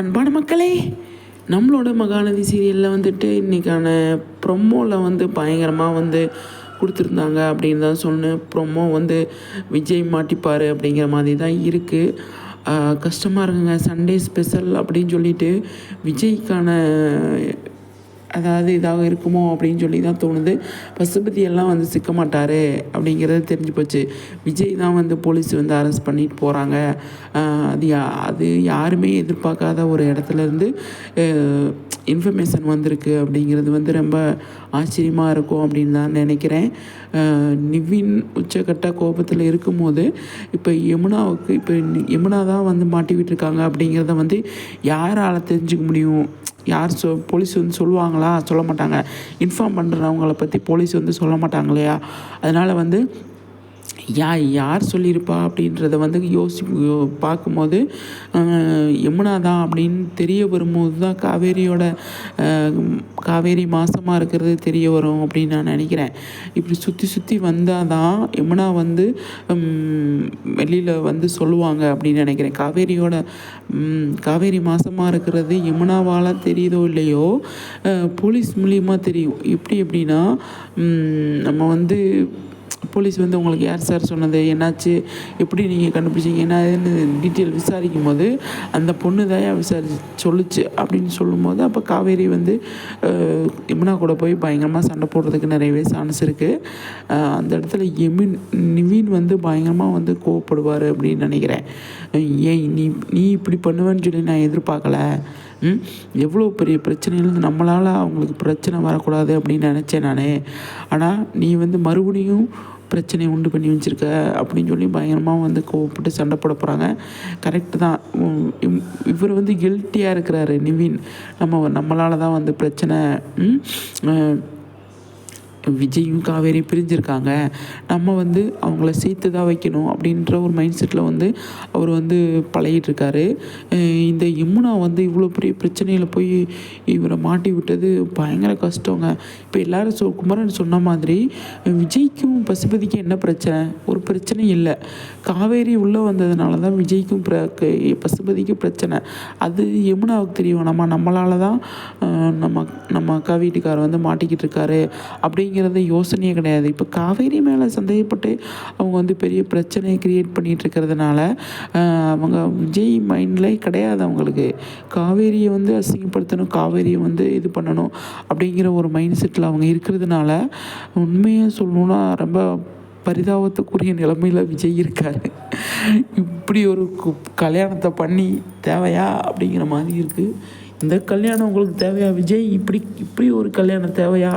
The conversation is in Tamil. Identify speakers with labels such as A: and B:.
A: அன்பான மக்களே நம்மளோட மகாநதி சீரியலில் வந்துட்டு இன்றைக்கான ப்ரொமோவில் வந்து பயங்கரமாக வந்து கொடுத்துருந்தாங்க அப்படின்னு தான் சொன்னேன் ப்ரொமோ வந்து விஜய் மாட்டிப்பார் அப்படிங்கிற மாதிரி தான் இருக்குது கஷ்டமாக இருக்குங்க. சண்டே ஸ்பெஷல் அப்படின்னு சொல்லிட்டு விஜய்க்கான அதாவது இதாக இருக்குமோ அப்படின்னு சொல்லி தான் தோணுது. பசுபதி எல்லாம் வந்து சிக்க மாட்டார் அப்படிங்கிறது தெரிஞ்சு போச்சு. விஜய் தான் வந்து போலீஸ் வந்து அரெஸ்ட் பண்ணிட்டு போகிறாங்க அது யா அது யாருமே எதிர்பார்க்காத ஒரு இடத்துலேருந்து இன்ஃபர்மேஷன் வந்திருக்கு அப்படிங்கிறது வந்து ரொம்ப ஆச்சரியமாக இருக்கும் அப்படின்னு தான் நினைக்கிறேன். நிவின் உச்சக்கட்ட கோபத்தில் இருக்கும்போது இப்போ யமுனாவுக்கு இப்போ யமுனா தான் வந்து மாட்டி விட்டுருக்காங்க அப்படிங்கிறத வந்து யாரால் தெரிஞ்சுக்க முடியும்? யார் சொ போலீஸ் வந்து சொல்லுவாங்களா? சொல்ல மாட்டாங்க இன்ஃபார்ம் பண்ணுறவங்கள பற்றி போலீஸ் வந்து சொல்ல மாட்டாங்க இல்லையா? அதனால் வந்து யா யார் சொல்லியிருப்பா அப்படின்றத வந்து யோசி பார்க்கும்போது யமுனா தான் அப்படின்னு தெரிய வரும்போது தான் காவேரியோட காவேரி மாசமாக இருக்கிறது தெரிய வரும் அப்படின்னு நான் நினைக்கிறேன். இப்படி சுற்றி சுற்றி வந்தால் தான் யமுனா வந்து வெளியில் வந்து சொல்லுவாங்க அப்படின்னு நினைக்கிறேன். காவேரியோட காவேரி மாசமாக இருக்கிறது யமுனாவால் தெரியுதோ இல்லையோ போலீஸ் மூலியமாக தெரியும். எப்படி எப்படின்னா நம்ம வந்து போலீஸ் வந்து உங்களுக்கு யார் சார் சொன்னது? என்னாச்சு? எப்படி நீங்கள் கண்டுபிடிச்சிங்க? என்ன டீட்டெயில் விசாரிக்கும் போது அந்த பொண்ணு தான் விசாரி சொல்லுச்சு அப்படின்னு சொல்லும்போது அப்போ காவேரி வந்து யமுனா கூட போய் பயங்கரமாக சண்டை போடுறதுக்கு நிறையவே சான்ஸ் இருக்குது அந்த இடத்துல எமின் நிவின் வந்து பயங்கரமாக வந்து கோவப்படுவார் அப்படின்னு நினைக்கிறேன். ஏன் நீ நீ இப்படி பண்ணுவேன்னு சொல்லி நான் எதிர்பார்க்கல. எவ்வளோ பெரிய பிரச்சனையிலேருந்து நம்மளால் அவங்களுக்கு பிரச்சனை வரக்கூடாது அப்படின்னு நினச்சேன் நான். ஆனால் நீ வந்து மறுபடியும் பிரச்சனையை உண்டு பண்ணி வச்சுருக்க அப்படின்னு சொல்லி பயங்கரமாக வந்து கோவப்பட்டு சண்டை போட போகிறாங்க கரெக்டு தான். இவர் வந்து கில்ட்டியாக இருக்கிறாரு நிவின். நம்ம நம்மளால் தான் வந்து பிரச்சனை விஜயும் காவேரி பிரிஞ்சிருக்காங்க. நம்ம வந்து அவங்கள சேர்த்து தான் வைக்கணும் அப்படின்ற ஒரு மைண்ட் செட்டில் வந்து அவர் வந்து பழகிட்டுருக்காரு. இந்த யமுனா வந்து இவ்வளோ பெரிய பிரச்சனையில் போய் இவரை மாட்டி விட்டது பயங்கர கஷ்டங்க. இப்போ எல்லோரும் சொ குமரன் சொன்ன மாதிரி விஜய்க்கும் பசுபதிக்கும் என்ன பிரச்சனை? ஒரு பிரச்சனை இல்லை. காவேரி உள்ளே வந்ததுனால தான் விஜய்க்கும் பிர பசுபதிக்கும் பிரச்சனை. அது யமுனாவுக்கு தெரியும். நம்ம நம்மளால தான் நம்ம நம்ம அக்கா வீட்டுக்காரர் வந்து மாட்டிக்கிட்டு இருக்காரு அப்படிங்கிறத அப்படிங்கிறது யோசனையே கிடையாது. இப்போ காவேரி மேலே சந்தேகப்பட்டு அவங்க வந்து பெரிய பிரச்சனையை க்ரியேட் பண்ணிகிட்டு இருக்கிறதுனால அவங்க விஜய் மைண்டில் கிடையாது அவங்களுக்கு. காவேரியை வந்து அசிங்கப்படுத்தணும் காவேரியை வந்து இது பண்ணணும் அப்படிங்கிற ஒரு மைண்ட் செட்டில் அவங்க இருக்கிறதுனால உண்மையாக சொல்லணுன்னா ரொம்ப பரிதாபத்துக்குரிய நிலைமையில் விஜய் இருக்கார். இப்படி ஒரு கல்யாணத்தை பண்ணி தேவையா அப்படிங்கிற மாதிரி இருக்குது இந்த கல்யாணம் உங்களுக்கு தேவையா? விஜய் இப்படி இப்படி ஒரு கல்யாணம் தேவையா?